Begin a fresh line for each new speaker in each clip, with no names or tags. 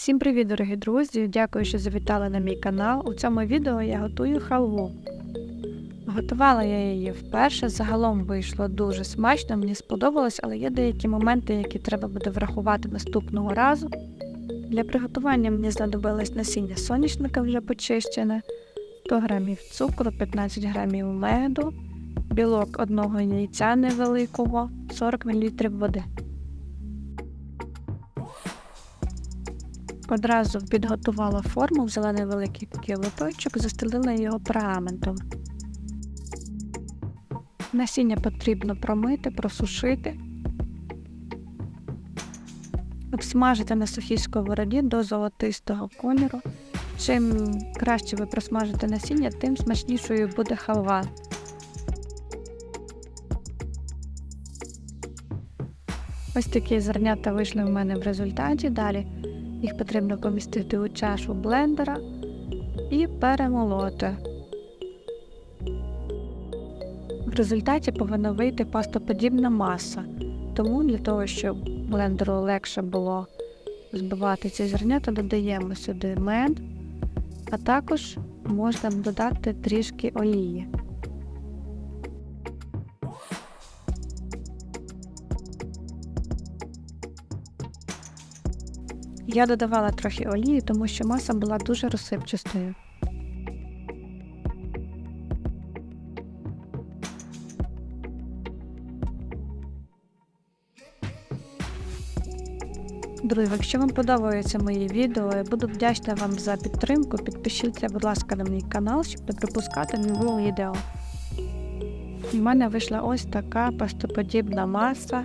Всім привіт, дорогі друзі! Дякую, що завітали на мій канал. У цьому відео я готую халву. Готувала я її вперше, загалом вийшло дуже смачно, мені сподобалось, але є деякі моменти, які треба буде врахувати наступного разу. Для приготування мені знадобилось насіння соняшника вже почищене, 100 г цукру, 15 г меду, білок одного яйця невеликого, 40 мл води. Одразу підготувала форму, взяла невеликий лоточок, застелила його пергаментом. Насіння потрібно промити, просушити, обсмажити на сухій сковороді до золотистого кольору. Чим краще ви просмажите насіння, тим смачнішою буде халва. Ось такі зернята вийшли в мене в результаті. Далі їх потрібно помістити у чашу блендера і перемолоти. В результаті повинна вийти пастоподібна маса. Тому для того, щоб блендеру легше було збивати ці зернята, додаємо сюди мед, а також можна додати трішки олії. Я додавала трохи олії, тому що маса була дуже розсипчастою. Друзі, якщо вам подобаються мої відео, я буду вдячна вам за підтримку. Підпишіться, будь ласка, на мій канал, щоб не пропускати нові відео. У мене вийшла ось така пастоподібна маса,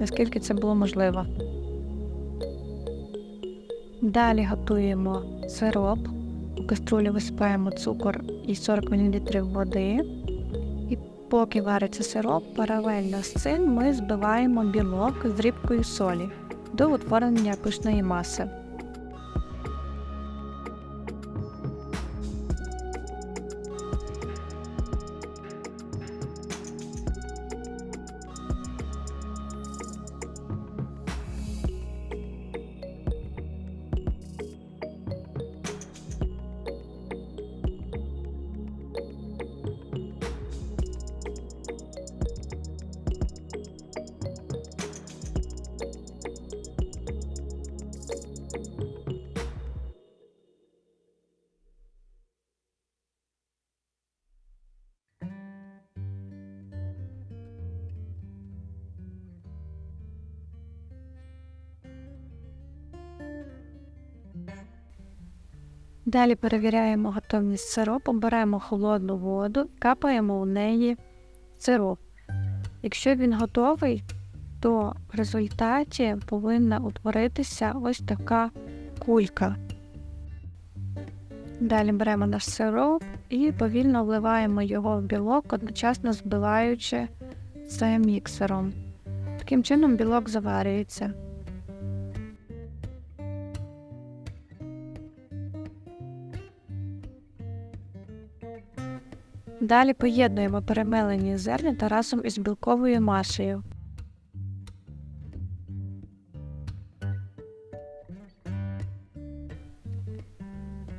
наскільки це було можливо. Далі готуємо сироп. У каструлю висипаємо цукор і 40 мл води. І поки вариться сироп, паралельно з цим ми збиваємо білок з рібкою солі до утворення пишної маси. Далі перевіряємо готовність сиропу, беремо холодну воду, капаємо у неї сироп. Якщо він готовий, то в результаті повинна утворитися ось така кулька. Далі беремо наш сироп і повільно вливаємо його в білок, одночасно збиваючи це міксером. Таким чином білок заварюється. Далі поєднуємо перемелені зернята разом із білковою масою.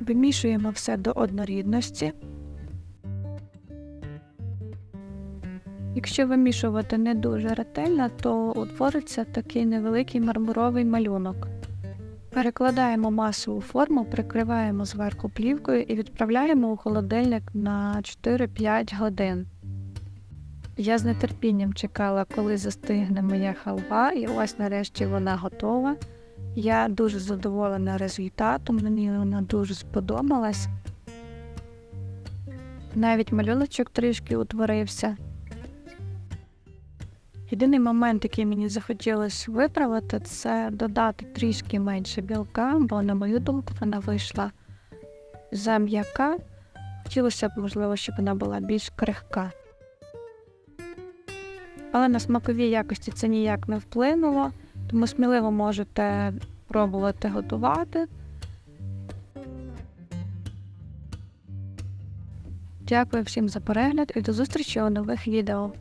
Вимішуємо все до однорідності. Якщо вимішувати не дуже ретельно, то утвориться такий невеликий мармуровий малюнок. Перекладаємо масу у форму, прикриваємо зверху плівкою і відправляємо у холодильник на 4-5 годин. Я з нетерпінням чекала, коли застигне моя халва, і ось нарешті вона готова. Я дуже задоволена результатом, мені вона дуже сподобалась. Навіть малюночок трішки утворився. Єдиний момент, який мені захотілося виправити, це додати трішки менше білка, бо, на мою думку, вона вийшла зам'яка. Хотілося б, можливо, щоб вона була більш крихка. Але на смакові якості це ніяк не вплинуло, тому сміливо можете пробувати готувати. Дякую всім за перегляд і до зустрічі у нових відео.